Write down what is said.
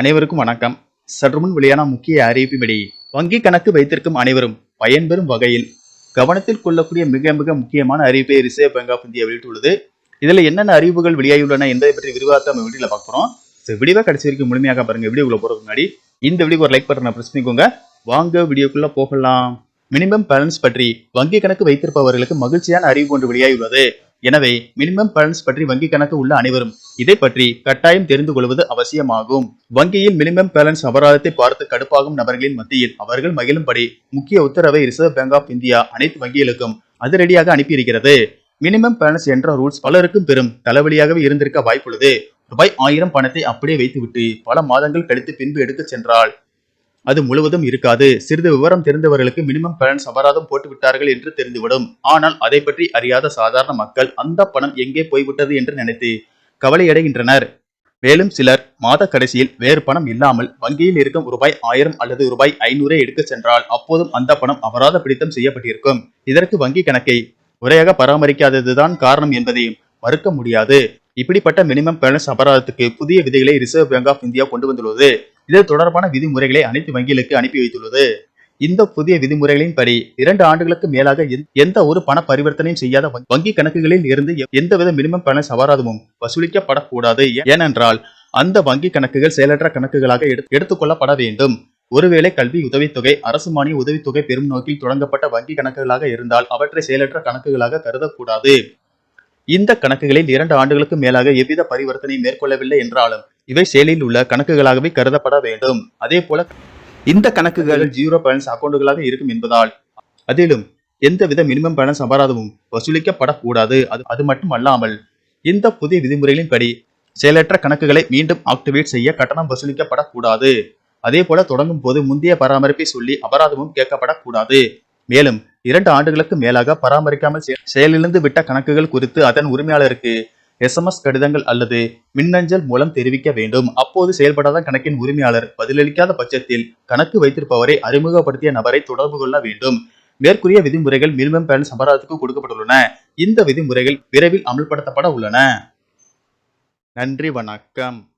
அனைவருக்கும் வணக்கம். சற்றுமுன் வெளியான முக்கிய அறிவிப்பின்படி வங்கி கணக்கு வைத்திருக்கும் அனைவரும் பயன்பெறும் வகையில் கவனத்தில் கொள்ளக்கூடிய மிக மிக முக்கியமான அறிவிப்பை ரிசர்வ் பேங்க் ஆஃப் இந்தியா வெளியிட்டுள்ளது. இதுல என்னென்ன அறிவிப்புகள் வெளியாகியுள்ளன என்பதை பற்றி விரிவாக நம்ம வீடியோல பார்க்குறோம் ஸோ வீடியோவை கடைசி வரைக்கும் முழுமையாக பாருங்க வீடியோக்குள்ள போறதுக்கு முன்னாடி இந்த வீடியோக்கு ஒரு லைக் பட்டனை ப்ரெஸ் பண்ணிக்கோங்க. வாங்க வீடியோக்குள்ள போகலாம். மினிமம் பேலன்ஸ் பற்றி வங்கி கணக்கு வைத்திருப்பவர்களுக்கு மகிழ்ச்சியான அறிவிப்பு ஒன்று வெளியாகியுள்ளது. எனவே மினிமம் பேலன்ஸ் பற்றி வங்கி கணக்கு உள்ள அனைவரும் இதை பற்றி கட்டாயம் தெரிந்து கொள்வது அவசியமாகும். வங்கியில் மினிமம் பேலன்ஸ் அபராதத்தை பார்த்து கடுப்பாகும் நபர்களின் மத்தியில் அவர்கள் மகிழும்படி முக்கிய உத்தரவை ரிசர்வ் பேங்க் ஆஃப் இந்தியா அனைத்து வங்கிகளுக்கும் அதிரடியாக அனுப்பியிருக்கிறது. மினிமம் பேலன்ஸ் என்ற ரூல்ஸ் பலருக்கும் பெரும் தலைவலியாகவே இருந்திருக்க வாய்ப்புள்ளது. ரூபாய் ஆயிரம் பணத்தை அப்படியே வைத்துவிட்டு பல மாதங்கள் கழித்து பின்பு எடுத்து சென்றால் அது முழுவதும் இருக்காது. சிறிது விவரம் தெரிந்தவர்களுக்கு மினிமம் பேலன்ஸ் அபராதம் போட்டுவிட்டார்கள் என்று தெரிந்துவிடும். ஆனால் அதை பற்றி அறியாத சாதாரண மக்கள் அந்த பணம் எங்கே போய்விட்டது என்று நினைத்து கவலையடைகின்றனர். மேலும் சிலர் மாத கடைசியில் வேறு பணம் இல்லாமல் வங்கியில் இருக்கும் ரூபாய் ஆயிரம் அல்லது ரூபாய் ஐநூறே எடுக்க சென்றால் அப்போதும் அந்த பணம் அபராத பிடித்தம் செய்யப்பட்டிருக்கும். இதற்கு வங்கி கணக்கை முறையாக பராமரிக்காததுதான் காரணம் என்பதையும் மறுக்க முடியாது. இப்படிப்பட்ட மினிமம் பேலன்ஸ் அபராதத்துக்கு புதிய விதிகளை ரிசர்வ் பேங்க் ஆஃப் இந்தியா கொண்டு வந்துள்ளது. இது தொடர்பான விதிமுறைகளை அனைத்து வங்கிகளுக்கு அனுப்பி வைத்துள்ளது. இந்த புதிய விதிமுறைகளின்படி இரண்டு ஆண்டுகளுக்கு மேலாக எந்த- ஒரு பண பரிவர்த்தனையும் செய்யாத வங்கி- கணக்குகளில் இருந்து எந்தவித மினிமம் பேலன்ஸ் அபராதமும் வசூலிக்கப்படக்கூடாது ஏனென்றால் அந்த வங்கி கணக்குகள் செயலற்ற கணக்குகளாக எடுத்துக்கொள்ளப்பட வேண்டும். ஒருவேளை கல்வி உதவித்தொகை அரசு மானிய உதவித்தொகை பெறும் நோக்கில் தொடங்கப்பட்ட வங்கி கணக்குகளாக இருந்தால் அவற்றை செயலற்ற கணக்குகளாக கருதக்கூடாது. இந்த கணக்குகளில் இரண்டு ஆண்டுகளுக்கு மேலாக எவ்வித பரிவர்த்தனை மேற்கொள்ளவில்லை என்றாலும் இவை செயலில் உள்ள கணக்குகளாகவே கருதப்பட வேண்டும். அதே போல இந்த கணக்குகள் ஜீரோ பேலன்ஸ் அக்கௌண்டுகளாக இருக்கும் என்பதால் அதிலும் எந்தவித மினிமம் பேலன்ஸ் அபராதமும் வசூலிக்கப்படக்கூடாது. அது அது மட்டுமல்லாமல் இந்த புதிய விதிமுறைகளின்படி செயலற்ற கணக்குகளை மீண்டும் ஆக்டிவேட் செய்ய கட்டணம் வசூலிக்கப்படக்கூடாது. அதே போல தொடங்கும் போது முந்தைய பராமரிப்பை சொல்லி அபராதமும் கேட்கப்படக்கூடாது. மேலும் இரண்டு ஆண்டுகளுக்கு மேலாக பராமரிக்காமல் செயலிழந்து விட்ட கணக்குகள் குறித்து அதன் உரிமையாளருக்கு எஸ்எம்எஸ் கடிதங்கள் அல்லது மின்னஞ்சல் மூலம் தெரிவிக்க வேண்டும். அப்போது செயல்படாத கணக்கின் உரிமையாளர் பதிலளிக்காத பட்சத்தில் கணக்கு வைத்திருப்பவரை அறிமுகப்படுத்திய நபரை தொடர்பு கொள்ள வேண்டும். மேற்கூறிய விதிமுறைகள் மினிமம் பேலன்ஸ் அபராதத்துக்கு கொடுக்கப்பட்டுள்ளன. இந்த விதிமுறைகள் விரைவில் அமல்படுத்தப்பட உள்ளன. நன்றி வணக்கம்.